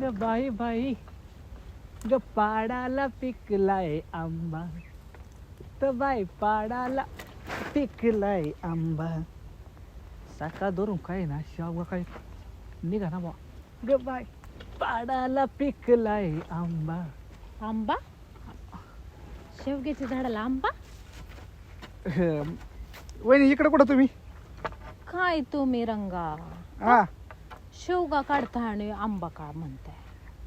ग बाई बाई ग पाडाला पिकलाय आंबा तर बाई पाडाला पिकलाय आंबा. सकाळ धरून काय ना शाव काय निघा ना बा ग बाई पाडाला पिकलाय आंबा. आंबा? शेवग्याच्या झाडाला आंबा? वहिनी इकडे कुठं तुम्ही? काय तुम्ही रंगा? हा. शेवगा काढता आणि आंबा का म्हणताय.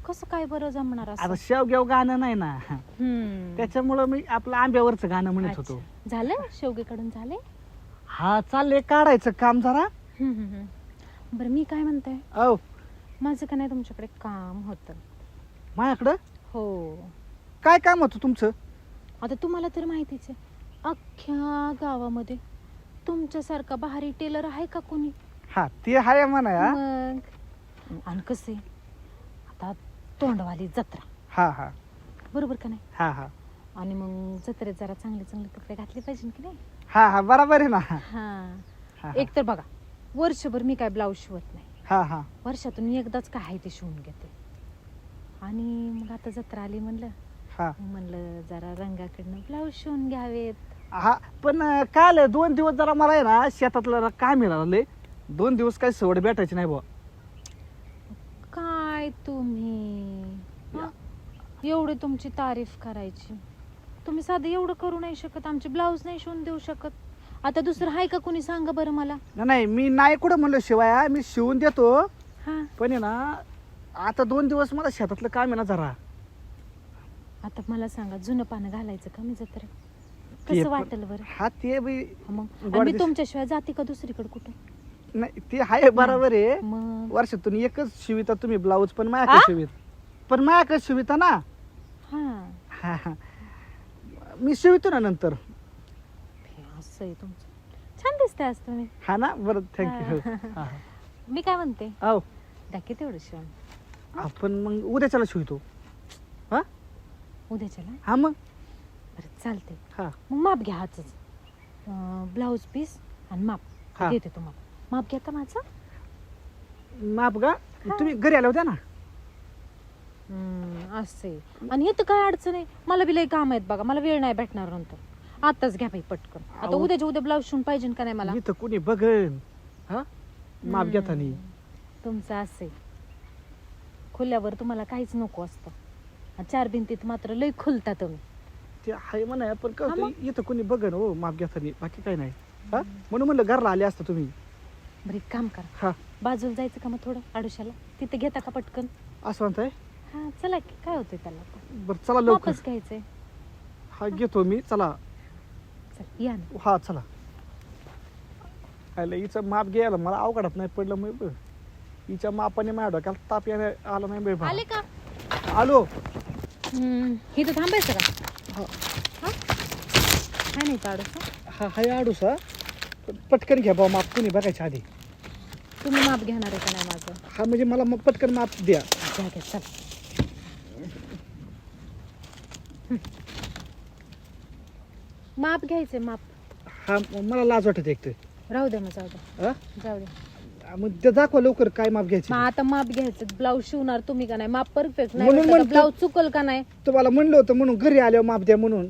कसं काय बरं जमणार असं? आता शेवग्याव गाणं नाही ना. हम्म. त्याच्यामुळं मी आपलं आंब्यावरचं गाणं म्हणत होतो. अच्छा. झालं? शेवगे काढून झाले? हा चाललंय काढायचं काम जरा. हम्म, हम्म, हम्म. बरं मी काय म्हणते औ. माझं का नाही तुमच्याकडे काम होतं? माझ्याकडं? हो. काय काम होतं तुमचं? आता तुम्हाला तर माहितीच आहे अख्ख्या गावामध्ये तुमच्यासारखा भारी टेलर आहे का कोणी? हा ते आहे म्हणा. मग? आणि कसे आता तोंडवाली जत्रा. हा हा. बरोबर का नाही? हा हा. आणि मग जत्रेत जरा चांगले चांगले कपडे घातले पाहिजे की नाही? हा हा बरोबर आहे ना. हा. हा हा. एक तर बघा वर्षभर मी काय ब्लाऊज शिवत नाही. हा हा. वर्षातून एकदाच काय आहे ते शिवून घेते. आणि मग आता जत्रा आली म्हणलं. हा. मग म्हणलं जरा रंगाकडनं ब्लाऊज शिवून घ्यावेत. हा पण अं, काल दोन दिवस जरा मला आहे ना शेतातलं जरा काम मिळालं दोन दिवस काही सवड भेटायची नाही बुवा. काय तुम्ही? हा? एवढी तुमची तारीफ करायची. तुम्ही साधं एवढं करू नाही शकत आमचे ब्लाऊज नाही शिवून देऊ शकत. आता दुसरं आहे का कोणी सांगा बरं मला? नाही, नाही मी नाही कुठं म्हणलो शिवाय मी शिवून देतो. हा. पण आहे ना आता दोन दिवस मला शेतातलं काम आहे ना जरा. आता मला सांगा जुनं पानं घालायचं का मी जत्रेत ते कसं पण- वाटेल बरं? हा ते बी हा मग. गोड मी दिस- तुमच्याशिवाय जाते का दुसरीकडे कुठं? नाही ते आहे बरोबर आहे. मग? वर्षातून एकच शिविता तुम्ही ब्लाऊज पण आ? माझ्याकडे शिवित. पण माझ्याकडे शिविता ना. हा. हा हा. मी शिवितो ना नंतर. असं आहे तुमचं. छान दिसतंय आज तुम्ही. हा ना? बरं थँक्यू. मी काय म्हणते? हो द्या की तेवढं शिवून. आपण मग उद्याच्याला शिवतो. हा? उद्याच्याला? हा मग. बरं चालते हा. मग माप घ्या हाच ब्लाऊज पीस आणि माप. हा. देते तुम्हाला. माप घ्या का माझं. माप का? हा. तुम्ही घरी आल्या होत्या ना. हम्म, असं आहे. आणि इथं काय अडचण आहे? मला बी लई काम आहेत बघा. मला वेळ नाही भेटणार नंतर. आताच घ्या बाई पटकन. आता अहो. उद्याच्या उद्या ब्लाऊज शिवून पाहिजे का नाही मला? इथं कोणी बघन. हा? माप हम्म, घेतानी. तुमचं असं खुल्यावर तुम्हाला काहीच नको असतं. आणि चार भिंतीत मात्र लई खुलता तुम्ही. ते आहे म्हणा पण काय हा होतं, इथं कोणी बघन हो माप घेतानी. बाकी काही नाही. हा? म्हणून म्हणलं घरला आले असतं तुम्ही. बरं एक काम करा. हा. बाजूला जायचं का मग थोडं आडुशाला? तिथे घेता का पटकन? असं म्हणताय? हा चला की काय होतंय त्याला आता? बरं चला लवकर. वापस घ्यायचंय. हा घेतो मी चला. चल या ना. हा चला. आलं हिचं माप घ्यायला मला अवघडात नाही पडलं मग. हिच्या मापाने माझ्या डोक्याला ताप यायला आला नाही बाई आले. का? आलो. हम्म, इथं थांबायचं का? हा. हा? काय नाही काढू हा हाय आडूस हा. पण पटकन घ्या बाबा माप कोणी बघायच्या आधी. तुम्ही माप घेणार आहे का नाही माझं? हा म्हणजे मला मग पटकन माप द्या. घ्या घ्या चल. माप घ्यायचंय माप. हा मला लाज वाटत एक तर. राहू द्या मग जाऊ द्या हा? जाऊ द्या मग ते दाखवा लवकर काय माप घ्यायचे. मग आता माप घ्यायचं ब्लाऊज शिवणार तुम्ही का नाही? माप परफेक्ट म्हणून नाही म्हणतो- ब्लाऊज चुकल का नाही? तुम्हाला म्हणलं होतं म्हणून घरी आल्यावर माप द्या म्हणून.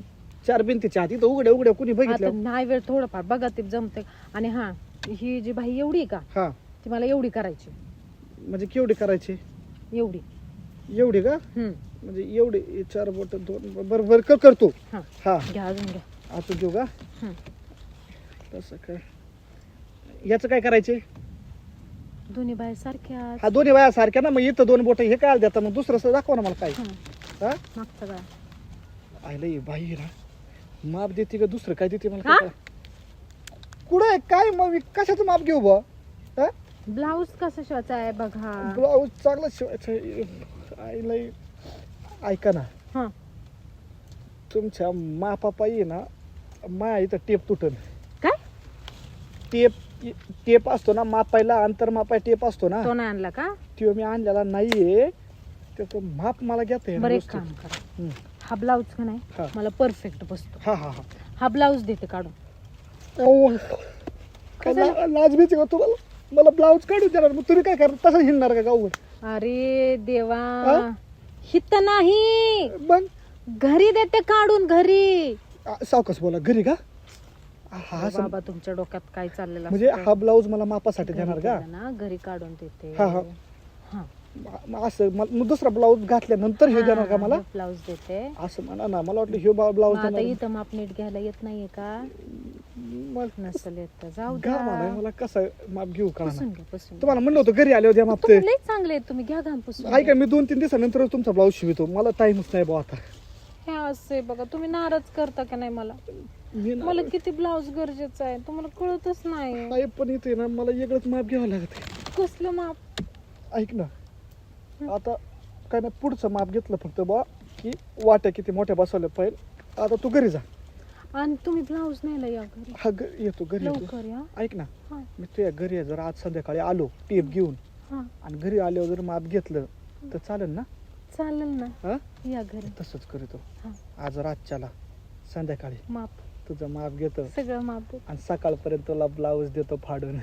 चार भिंतीच्या आत इथं उघड्या उघड्या कोणी आता बघितलं? नाही वेळ थोडंफार बघा ते जमते आणि हा ही जी बाई एवढी आहे का? हा. ती मला एवढी करायची. म्हणजे केवढी करायची? एवढी. एवढी का? हम्म. म्हणजे एवढी चार बोट दोन बरं बरं कर- करतो. हा. हा. घ्या अजून घ्या. आता देऊ का? हम्म. तसं काय याचं काय करायचे? दोन्ही बाय सारख्या हा दोन्ही वया सारख्या ना मग इथं दोन बोट हे काय देता? मग दुसरं असं दाखवा ना मला काय हा? मागचं आयलं ही बाई ना. माप देते का दुसरं काय देते मला हा? काय कळलं? कुठं आहे? काय मग? मी कशाचं माप घेऊ बा? हा? ब्लाऊज कसं शिवायचा आहे बघा. ब्लाऊज चांगला शिवायचं आईला ऐका ना. हा. तुमच्या मापापायी ना माया इथं टेप तुटन. काय? टेप टेप असतो ना मापायला अंतर मापाय टेप असतो ना. तो नाही आणला का? तो मी आणलेला नाहीये. त्याचं माप मला घेता येणार बरं एक नसतं. काम करा. हम्म. हा ब्लाऊज का नाही. मला परफेक्ट बसतो. हा हा हा. हा ब्लाऊज देते काढून. अहो, काय झालं? ला- लाज भीती का तुम्हाला? मला ब्लाऊज काढून देणार मग तुम्ही काय करणार तसं हिंडणार का गाववर अरे देवा? हित नाही. मग? घरी देते काढून घरी. आ, सावकाश बोला. घरी का? हा बाबा तुमच्या डोक्यात काय चाललेलं म्हणजे असतं? हा ब्लाऊज मला मापासाठी घरी देणार का? ना घरी काढून देते. हा, हा. हा. म- असं मला- मग दुसरा ब्लाऊज घातल्यानंतर हे देणार का मला? ब्लाऊज देते. असं म्हणा ना. मला वाटलं हे ब्लाऊज मग आता देणार. इथं माप नीट घ्यायला येत नाहीये का? मग नसल येत तर जाऊ द्या मला कसं माप घेऊ का पुसून घ्या पुसून घ्या. तुम्हाला म्हणलं होतं घरी आले होते माप ते. तुम्ही लई चांगले आहेत तुम्ही घ्या घाम पुसून ऐका मी दोन तीन दिवसानंतरच तुमचा ब्लाऊज शिवतो. मला टाइमच नाही बा आता. हे असे बघा तुम्ही नाराज करता का नाही मला? मी ना- मला किती ब्लाऊज गरजेचं आहे? तुम्हाला कळतच नाही. नाही पण इथे ना मला वेगळंच माप घ्यावं लागत कसलं माप? ऐक ना. आता काय ना पुढचं माप घेतलं फक्त बा की वाट्या किती मोठ्या बसवल्या पाहिजे. आता तू घरी जा. आणि तुम्ही ब्लाऊज नाही या घरी हा येतो घरी येतो. लवकर या. ऐक ना हा. मी तुझ्या घरी जर आज संध्याकाळी आलो टेप घेऊन. हा. आणि घरी आल्यावर जर माप घेतलं तर चालेल ना? चालेल ना. हा? या घरी. तसंच करतो. हा. आज रातच्याला संध्याकाळी. माप. तुझं माप घेतो. सगळं माप. आणि सकाळपर्यंत तुला ब्लाऊज देतो फाडून.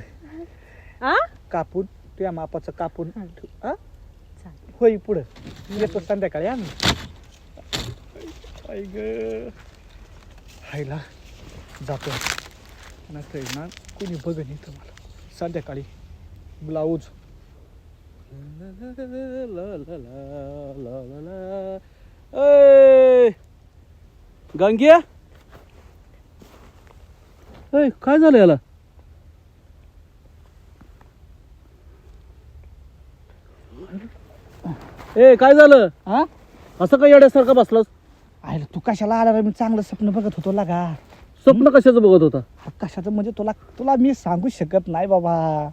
आ? कापून तुझ्या मापाचं कापून हं. हा? चालेल. होई पुढं. येतो संध्याकाळी आम्ही आई ग. हायला जातो नसतं ना कुणी बघन इथं मला संध्याकाळी ब्लाऊज. गंग्या? ऐ काय झालं याला? ए काय झालं? हा असं काय येड्यासारखं बसलास? आयला तू कशाला आला रे? मी चांगलं स्वप्न बघत होतो लागा. स्वप्न कशाचं बघत होता? हा, कशाचं म्हणजे तुला तुला मी सांगू शकत नाही बाबा.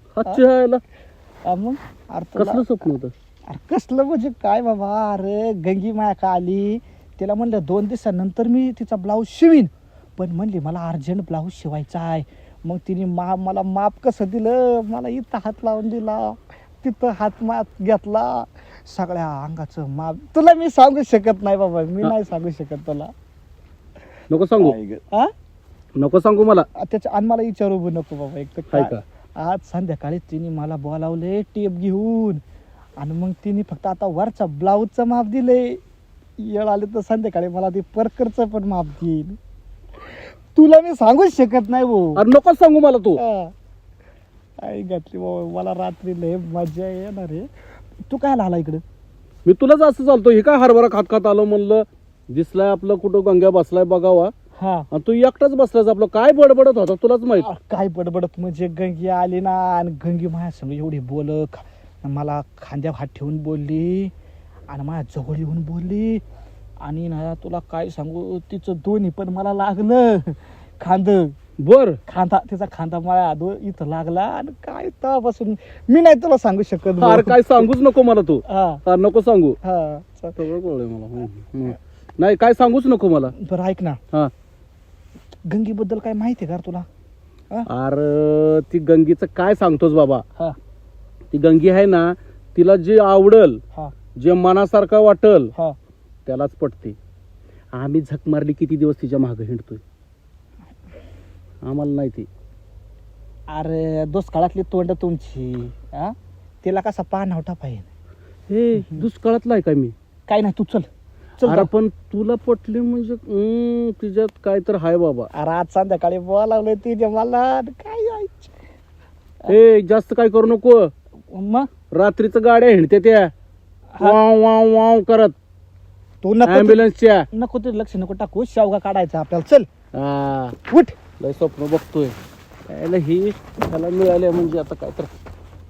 हा, मग? अरे तुला- कसलं स्वप्न होतं? अरे कसलं म्हणजे काय बाबा? अरे गंगी माया का आली? तिला म्हणलं दोन दिवसानंतर मी तिचा ब्लाऊज शिवीन. पण म्हणली मला अर्जंट ब्लाऊज शिवायचा आहे. मग तिने मा मला माप कसं दिलं? मला इथं हात लावून दिला तिथं हात माप घेतला. सगळ्या अंगाचं माप. तुला मी सांगू शकत नाही बाबा मी. नाही सांगू शकत तुला. नको सांगू. ग- हा? नको सांगू मला. त्याच्या आणि मला विचारू बी नको बाबा एक तर काय? आज संध्याकाळी तिने मला बोलावले टेप घेऊन. आणि मग तिने फक्त आता वरचा ब्लाऊजचं माप दिले येळ आले तर संध्याकाळी मला ते परकरचं पण माप देईल तुला मी सांगूच शकत नाही भाऊ. अरे नको सांगू मला तू. हा. आई घातली बाबा मला रात्री लय मजा येणार आहे. तू काय आला इकडे? मी तुलाच असं चालतो हे काय हरभरा खात खात आलो म्हणलं? दिसलाय आपलं कुठं गंग्या बसलाय बघावा. हा. आणि तू एकटाच बसलास आपलं. काय बडबडत होता तुलाच माहीत? काय बडबडत? म्हणजे गंगी आली ना आणि गंगी माझ्यासमोर एवढी बोल मला खांद्यावर हात ठेवून बोलली आणि माझ्या जवळ येऊन बोलली. आणि ना तुला काय सांगू तिचं दोन्ही पण मला लागलं खांद. बर. खांदा तिचा खांदा मला दो इथं लागला आणि काय तेव्हापासून मी नाही तुला सांगू शकत. अरे काय सांगूच नको मला तू. हा. नको सांगू. हा च- सगळं कळलंय मला. नाही काय सांगूच नको मला. बरं ऐक ना. हा. गंगीबद्दल काय माहिती आहे का रे तुला? अरे ती गंगीचं काय सांगतोस बाबा? हा. ती गंगी आहे ना तिला जे आवडल हा. जे मनासारखं वाटल हा. त्यालाच पटते. आम्ही झक मारली किती दिवस तिच्यामागे हिंडतोय? आम्हाला नाही ती. अरे दुष्काळातली तोंड तुमची हा तिला कसा पान हवटा पाहिजे? हे दुष्काळातला आहे का मी? काय नाही तू चल. चल अरे जाऊ. पण तुला पटली म्हणजे हम्म, तिच्यात काय तर हाय बाबा. अरे आज संध्याकाळी बोलावलं तिने मला आणि काय जायचं ए जास्त काय करू नको. मग? रात्रीचं गाड्या हिंडते त्या. हा. वाव वाव वाव करत. तू नको ते- अँब्युलन्सच्या नको ते लक्ष नको टाकू शेवगा काढायचा आपल्याला. चल. हा. उठ. लय स्वप्न बघतोय. त्याला ही त्याला मिळाले म्हणजे आता काय तर.